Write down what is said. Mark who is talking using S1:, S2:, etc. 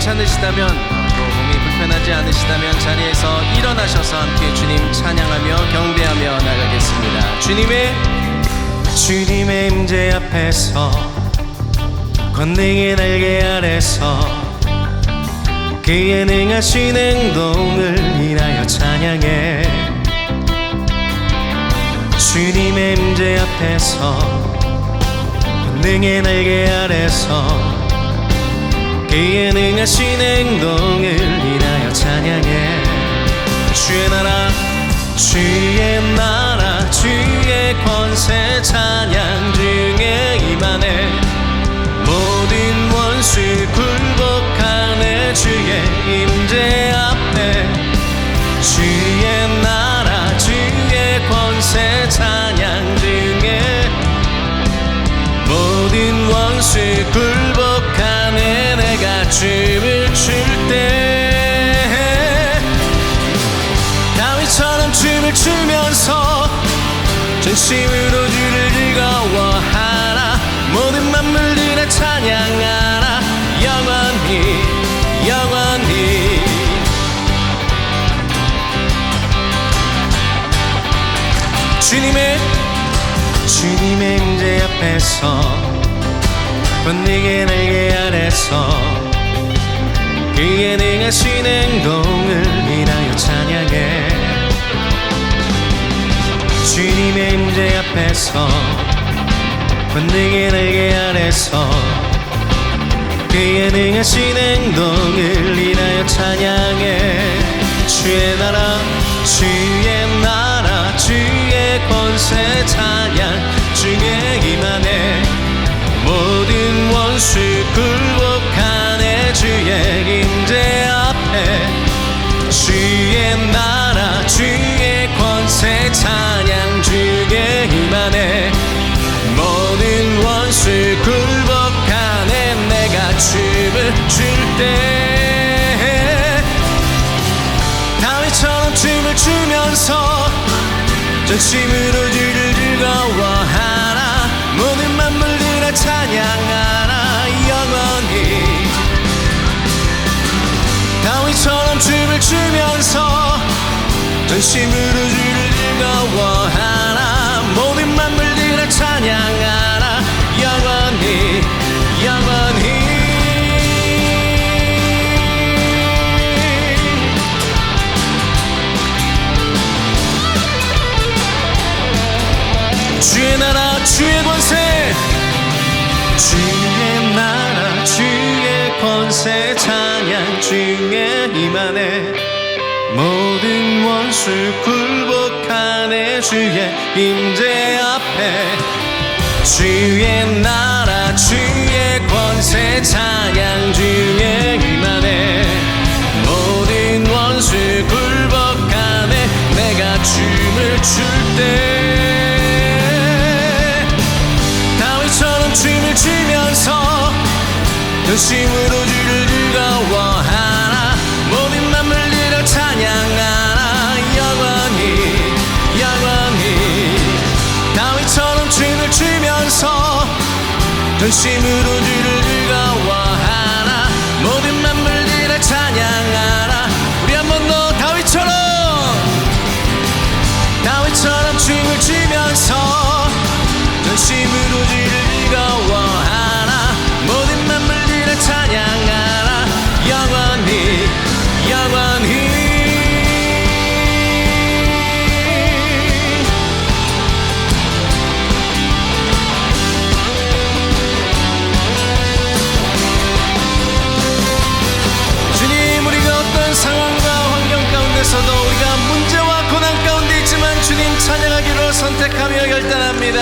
S1: 괜찮으시다면 또 몸이 불편하지 않으시다면 자리에서 일어나셔서 함께 주님 찬양하며 경배하며 나가겠습니다. 주님의 주님의 임재 앞에서 권능의 날개 아래서 그의 능하신 행동을 인하여 찬양해 주님의 임재 앞에서 권능의 날개 아래서 그의 능하신 행동을 인하여 찬양해. 주의 나라 주의 나라 주의 권세 찬양 중에 임하네. 모든 원수 굴복하네. 주의 임재 앞에. 주의 춤을 추면서 전심으로 주를 즐거워하라 모든 만물들의 찬양하라 영원히 영원히. 주님의 주님의 임재 앞에서 권능의 날개 아래서 그의 능하신 행동을 인하여 찬양해 주님의 임재 앞에서 권능의 날개 아래서 그의 능하신 행동을 인하여 찬양해. 주의 나라 주의 나라 주의 권세 찬양 중에 임하네. 모든 원수 굴복하네. 주의 임 출때 다윗처럼 춤을 추면서 전심으로 주를 즐거워하라 모든 만물들의 찬양하라 영원히. 다윗처럼 춤을 추면서 전심으로 주를 주의 나라 주의 권세. 주의 나라 주의 권세. 찬양 중에 임하네. 모든 원수 굴복하네. 주의 임재 앞에. 주의 나라 주의 권세. 찬양 중에 임하네. 모든 원수 굴복하네. 내가 춤을 출때 춤을 추면서 전심으로 주를 즐거워하라 모든 만물들을 찬양하라 영원히 영원히 다윗처럼 춤을 추면서 전심으로 선택하며 결단합니다